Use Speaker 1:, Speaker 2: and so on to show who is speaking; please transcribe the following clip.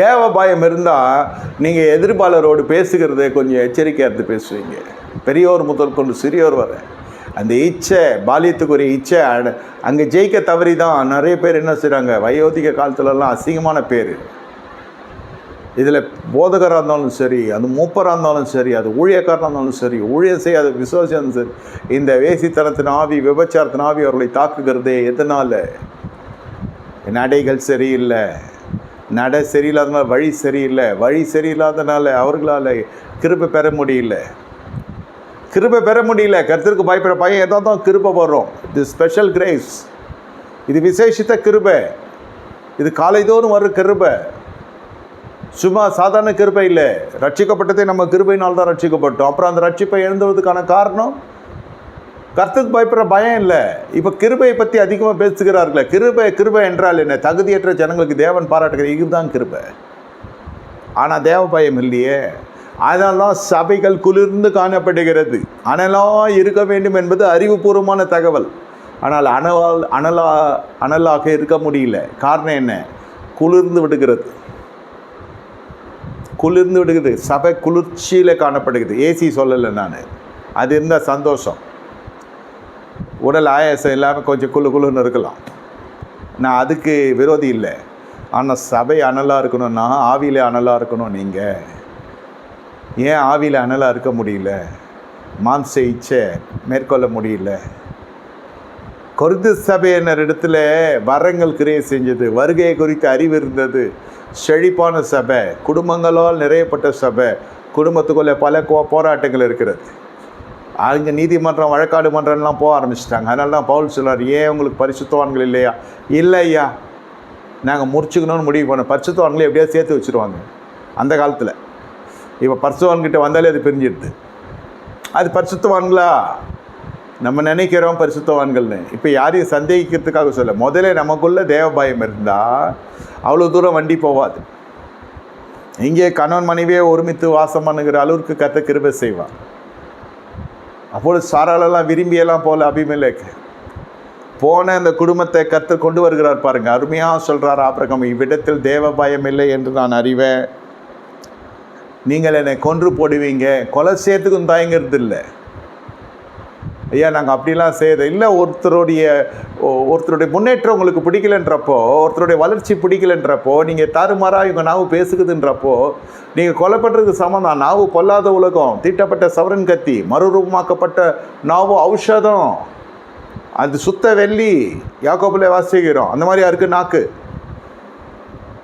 Speaker 1: தேவ பயம் இருந்தால் நீங்கள் எதிர்ப்பாளரோடு பேசுகிறத கொஞ்சம் எச்சரிக்கையாக இருந்து பேசுவீங்க. பெரியோர் முதல் கொண்டு சிறியோர் வர. அந்த இச்சை பாலியத்துக்குரிய இச்சை அங்கே ஜெயிக்க தவறி தான் நிறைய பேர் என்ன செய்கிறாங்க வயோதிக காலத்துலலாம் அசிங்கமான பேர். இதில் போதகராக இருந்தாலும் சரி அது மூப்பராக இருந்தாலும் சரி அது ஊழியக்காரனாக இருந்தாலும் சரி ஊழியம் செய்யாத விசுவாசியாக சரி இந்த வேசித்தனத்தின் ஆவி விபச்சாரத்தின் ஆவி அவர்களை தாக்குகிறதே எதனால்? நடைகள் சரியில்லை. நடை சரியில்லாதனால வழி சரியில்லை. வழி சரியில்லாதனால அவர்களால் கிருபை பெற முடியல. கிருபை பெற முடியல. கருத்திற்கு பயப்படுற பையன் எதோ தான் கிருபை வரும் இது ஸ்பெஷல் கிரேஸ் இது விசேஷித்த கிருபை. இது காலைதோறும் வர கிருபை. சும்மா சாதாரண கிருபை இல்லை. ரட்சிக்கப்பட்டதே நம்ம கிருபையினால் தான் ரட்சிக்கப்பட்டோம். அப்புறம் அந்த ரட்சிப்பை எழுந்துவதுக்கான காரணம்? கர்த்தத்துக்கு பயப்படுற பயம் இல்லை. இப்போ கிருபையை பற்றி அதிகமாக பேசுகிறார்களே. கிருபை கிருபை என்றால் என்ன? தகுதியற்ற ஜனங்களுக்கு தேவன் பாராட்டுகிற இதுதான் கிருபை. ஆனால் தேவ பயம் இல்லையே. அதெல்லாம் சபைகள் குளிர்ந்து காணப்படுகிறது. அனலாக இருக்க வேண்டும் என்பது அறிவுபூர்வமான தகவல். ஆனால் அனலால் அனலா அனலாக இருக்க முடியல. காரணம் என்ன? குளிர்ந்து விடுகிறது. குளிர்ந்து விடுகிறது. சபை குளிர்ச்சியில் காணப்படுகிறது. ஏசி சொல்லலை நான். அது இருந்தால் சந்தோஷம். உடல் ஆயாசம் இல்லாமல் கொஞ்சம் குளு குளுன்னு இருக்கலாம். நான் அதுக்கு விரோதி இல்லை. ஆனால் சபை அனலாக இருக்கணும்னா ஆவியில் அனலாக இருக்கணும் நீங்கள் ஏன் ஆவியில் அனலாக இருக்க முடியல? மாம்ச இச்சை மேற்கொள்ள முடியல. கொருத்து சபையினர் இடத்துல வரங்கள் கிரியை செஞ்சது. வருகையை குறித்து அறிவு இருந்தது. செழிப்பான சபை. குடும்பங்களால் நிறையப்பட்ட சபை. குடும்பத்துக்குள்ளே பல கோ- போராட்டங்கள் இருக்கிறது. அங்கே நீதிமன்றம் வழக்காடு மன்றம்லாம் போக ஆரம்பிச்சிட்டாங்க. அதனால தான் பவுல் சொல்கிறார் ஏன் உங்களுக்கு பரிசுத்தவான்கள் இல்லையா? இல்லை ஐயா. நாங்கள் முடிச்சுக்கணும்னு முடிவு பண்ணோம். பரிசுத்தவான்களை எப்படியாவது சேர்த்து வச்சுருவாங்க. அந்த காலத்தில். இப்போ பரிசுத்தவான்கிட்ட வந்தாலே அது பிரிஞ்சிடுது. அது பரிசுத்தவான்களா? நம்ம நினைக்கிறோம் பரிசுத்தவான்கள்னு. இப்போ யாரையும் சந்தேகிக்கிறதுக்காக சொல்ல முதல்ல நமக்குள்ளே தேவபாயம் இருந்தால் அவ்வளோ தூரம் வண்டி போகாது இங்கே கணவன் மனைவியே ஒருமித்து வாசம் பண்ணுகிற அளவுக்கு கத்த கிருபை செய்வான் அப்பொழுது சாராலெல்லாம் விரும்பியெல்லாம் போல அபிமேலேக்கு போன அந்த குடும்பத்தை கற்று கொண்டு வருகிறார் பாருங்க. அருமையாக சொல்கிறார் ஆபிரகம் இவ்விடத்தில் தேவ பயம் இல்லை என்று நான் அறிவேன். நீங்கள் என்னை கொன்று போடுவீங்க. கொலை சேர்த்துக்கும் தயங்கிறது இல்லை ஐயா நாங்கள் அப்படிலாம் செய்யறது இல்லை. ஒருத்தருடைய ஒருத்தருடைய முன்னேற்றம் உங்களுக்கு பிடிக்கலன்றப்போ ஒருத்தருடைய வளர்ச்சி பிடிக்கலன்றப்போ நீங்கள் தாறுமாறாக இவங்க நாவு பேசுகுதுன்றப்போ நீங்கள் கொலை பண்ணுறதுக்கு சமம் தான். நாவு பொல்லாத உலகம் தீட்டப்பட்ட சவரன் கத்தி மறுரூபமாக்கப்பட்ட நாவு ஔஷதம். அது சுத்த வெள்ளி யாக்கோபில் வாசிக்கிறோம். அந்த மாதிரி யாருக்கு நாக்கு?